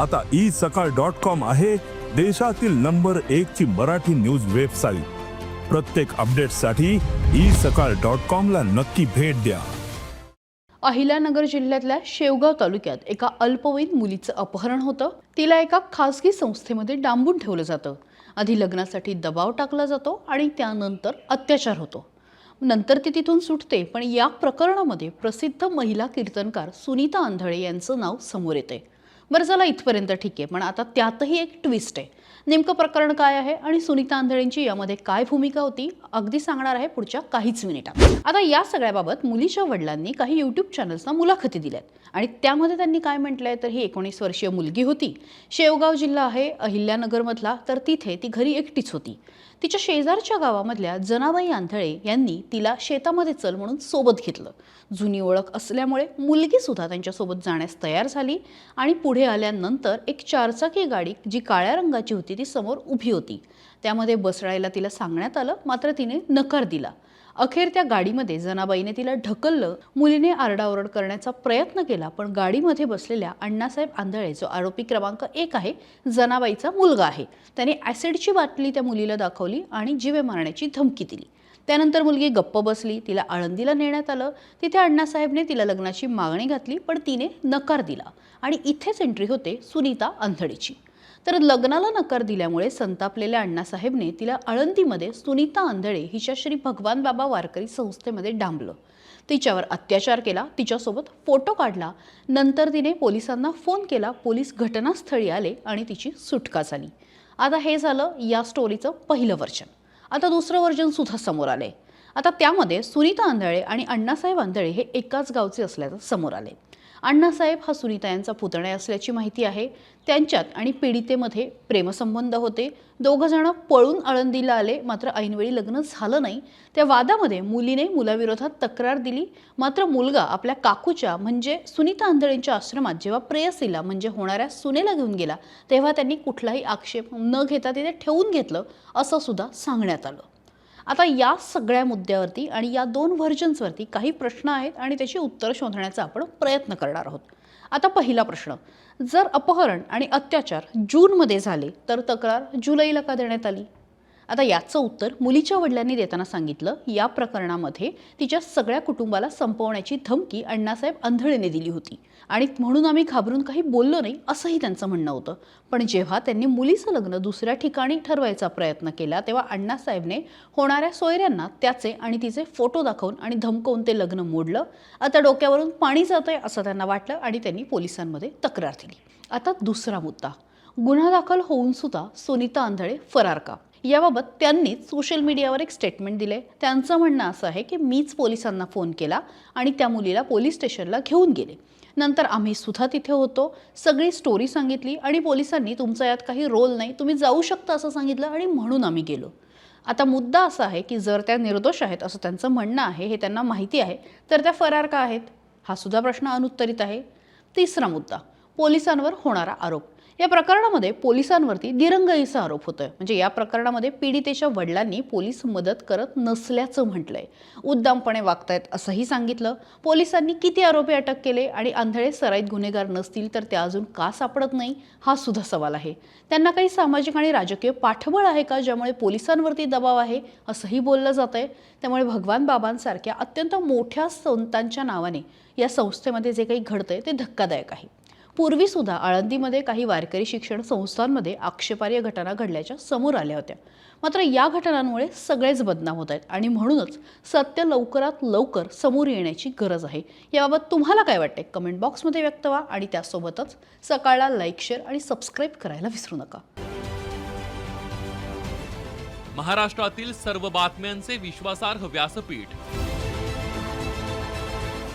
आता ई सकाळ dot com आहे देशातील नंबर एक ची मराठी न्यूज वेबसाईट. प्रत्येक अपडेटसाठी ई सकाळ डॉट कॉम ला नक्की भेट द्या. अहिल्यानगर जिल्ह्यातल्या शेवगाव तालुक्यात एका अल्पवयीन मुलीचं अपहरण होतं. तिला एका खासगी संस्थेमध्ये डांबून ठेवलं जातं. आधी लग्नासाठी दबाव टाकला जातो आणि त्यानंतर अत्याचार होतो. नंतर ती तिथून सुटते पण या प्रकरणामध्ये प्रसिद्ध महिला कीर्तनकार सुनीता आंधळे यांचं नाव समोर येते. बरं चला इथपर्यंत ठीक आहे. पण आता त्यातही एक ट्विस्ट आहे. नेमकं प्रकरण काय आहे आणि सुनीता आंधळेंची यामध्ये काय भूमिका होती अगदी सांगणार आहे पुढच्या काहीच मिनिटात. आता या सगळ्याबाबत मुलीच्या वडिलांनी काही यूट्यूब चॅनल्सना मुलाखती दिल्यात. आणि त्यामध्ये त्यांनी काय म्हटलंय तर ही एकोणीस वर्षीय मुलगी होती. शेवगाव जिल्हा आहे अहिल्यानगरमधला तर तिथे ती घरी एकटीच होती. तिच्या शेजारच्या गावामधल्या जनाबाई आंधळे यांनी तिला शेतामध्ये चल म्हणून सोबत घेतलं. जुनी ओळख असल्यामुळे मुलगीसुद्धा त्यांच्यासोबत जाण्यास तयार झाली आणि पुढे आल्यानंतर एक चारचाकी गाडी जी काळ्या रंगाची होती ती समोर उभी होती. त्यामध्ये बसळायला तिला सांगण्यात आलं मात्र तिने नकार दिला. अखेर त्या गाडीमध्ये जनाबाईने तिला ढकललं मुलीने आरडाओरड करण्याचा प्रयत्न केला पण गाडीमध्ये बसलेल्या अण्णासाहेब आंधळे जो आरोपी क्रमांक एक आहे जनाबाईचा मुलगा आहे. त्याने ॲसिडची बाटली त्या मुलीला दाखवली आणि जीवे मारण्याची धमकी दिली. त्यानंतर मुलगी गप्प बसली तिला आळंदीला नेण्यात आलं तिथे अण्णासाहेबने तिला लग्नाची मागणी घातली पण तिने नकार दिला आणि इथेच एंट्री होते सुनीता आंधळेची. तर लग्नाला नकार दिल्यामुळे संतापलेल्या अण्णासाहेबने तिला आळंदीमध्ये सुनीता आंधळे हिच्या श्री भगवान बाबा वारकरी संस्थेमध्ये डांबलं. तिच्यावर अत्याचार केला तिच्यासोबत फोटो काढला नंतर तिने पोलिसांना फोन केला पोलीस घटनास्थळी आले आणि तिची सुटका झाली. आता हे झालं या स्टोरीचं पहिलं वर्जन आता दुसरं वर्जन सुद्धा समोर आले आता त्यामध्ये सुनीता आंधळे आणि अण्णासाहेब आंधळे हे एकाच गावचे असल्याचं समोर आले अण्णासाहेब हा सुनीता यांचा पुतण्या असल्याची माहिती आहे. त्यांच्यात आणि पीडितेमध्ये प्रेमसंबंध होते. दोघंजणं पळून आळंदीला आले. मात्र ऐनवेळी लग्न झालं नाही. त्या वादामध्ये मुलीने मुलाविरोधात तक्रार दिली. मात्र मुलगा आपल्या काकूच्या म्हणजे सुनीता आंधळेंच्या आश्रमात जेव्हा प्रेयसीला म्हणजे होणाऱ्या सुनेला घेऊन गेला तेव्हा त्यांनी कुठलाही आक्षेप न घेता तिथे ठेवून घेतलं असं सुद्धा सांगण्यात आलं. आता या सगळ्या मुद्द्यावरती आणि या दोन व्हर्जन्सवरती काही प्रश्न आहेत आणि त्याची उत्तरं शोधण्याचा आपण प्रयत्न करणार आहोत. आता पहिला प्रश्न जर अपहरण आणि अत्याचार जूनमध्ये झाले तर तक्रार जुलैला का देण्यात आली? आता याचं उत्तर मुलीच्या वडिलांनी देताना सांगितलं. या प्रकरणामध्ये तिच्या सगळ्या कुटुंबाला संपवण्याची धमकी अण्णासाहेब आंधळेने दिली होती. आणि म्हणून आम्ही घाबरून काही बोललो नाही असंही त्यांचं म्हणणं होतं. पण जेव्हा त्यांनी मुलीचं लग्न दुसऱ्या ठिकाणी ठरवायचा प्रयत्न केला तेव्हा अण्णासाहेबने होणाऱ्या सोयऱ्यांना त्याचे आणि तिचे फोटो दाखवून आणि धमकवून ते लग्न मोडलं. आता डोक्यावरून पाणी जातंय असं त्यांना वाटलं आणि त्यांनी पोलिसांमध्ये तक्रार दिली. आता दुसरा मुद्दा. गुन्हा दाखल होऊन सुद्धा सुनीता आंधळे फरार का? याबाबत त्यांनीच सोशल मीडियावर एक स्टेटमेंट दिले त्यांचं म्हणणं असं आहे की मीच पोलिसांना फोन केला आणि त्या मुलीला पोलीस स्टेशनला घेऊन गेले. नंतर आम्ही सुद्धा तिथे होतो सगळी स्टोरी सांगितली आणि पोलिसांनी तुमचा यात काही रोल नाही तुम्ही जाऊ शकता असं सांगितलं आणि म्हणून आम्ही गेलो. आता मुद्दा असा आहे की जर त्या निर्दोष आहेत असं त्यांचं म्हणणं आहे हे त्यांना माहिती आहे तर त्या फरार का आहेत? हा सुद्धा प्रश्न अनुत्तरित आहे. तिसरा मुद्दा पोलिसांवर होणारा आरोप. या प्रकरणामध्ये पोलिसांवरती दिरंगाईचा आरोप होतोय. म्हणजे या प्रकरणामध्ये पीडितेच्या वडिलांनी पोलीस मदत करत नसल्याचं म्हटलंय. उद्दामपणे वागतायत असंही सांगितलं. पोलिसांनी किती आरोपी अटक केले आणि आंधळे सराईत गुन्हेगार नसतील तर त्या अजून का सापडत नाही? हा सुद्धा सवाल आहे. त्यांना काही सामाजिक आणि राजकीय पाठबळ आहे का ज्यामुळे पोलिसांवरती दबाव आहे असंही बोललं जात आहे त्यामुळे भगवान बाबांसारख्या अत्यंत मोठ्या संतांच्या नावाने या संस्थेमध्ये जे काही घडतंय ते धक्कादायक आहे. पूर्वीसुद्धा आळंदीमध्ये काही वारकरी शिक्षण संस्थांमध्ये आक्षेपार्ह घटना घडल्याच्या समोर आल्या होत्या. मात्र या घटनांमुळे सगळेच बदनाम होत आहेत आणि म्हणूनच सत्य लवकरात लवकर समोर येण्याची गरज आहे. याबाबत तुम्हाला काय वाटते कमेंट बॉक्समध्ये व्यक्त व्हा आणि त्यासोबतच सकाळला लाईक शेअर आणि सबस्क्राईब करायला विसरू नका. महाराष्ट्रातील सर्व बातम्यांचे विश्वासार्ह व्यासपीठ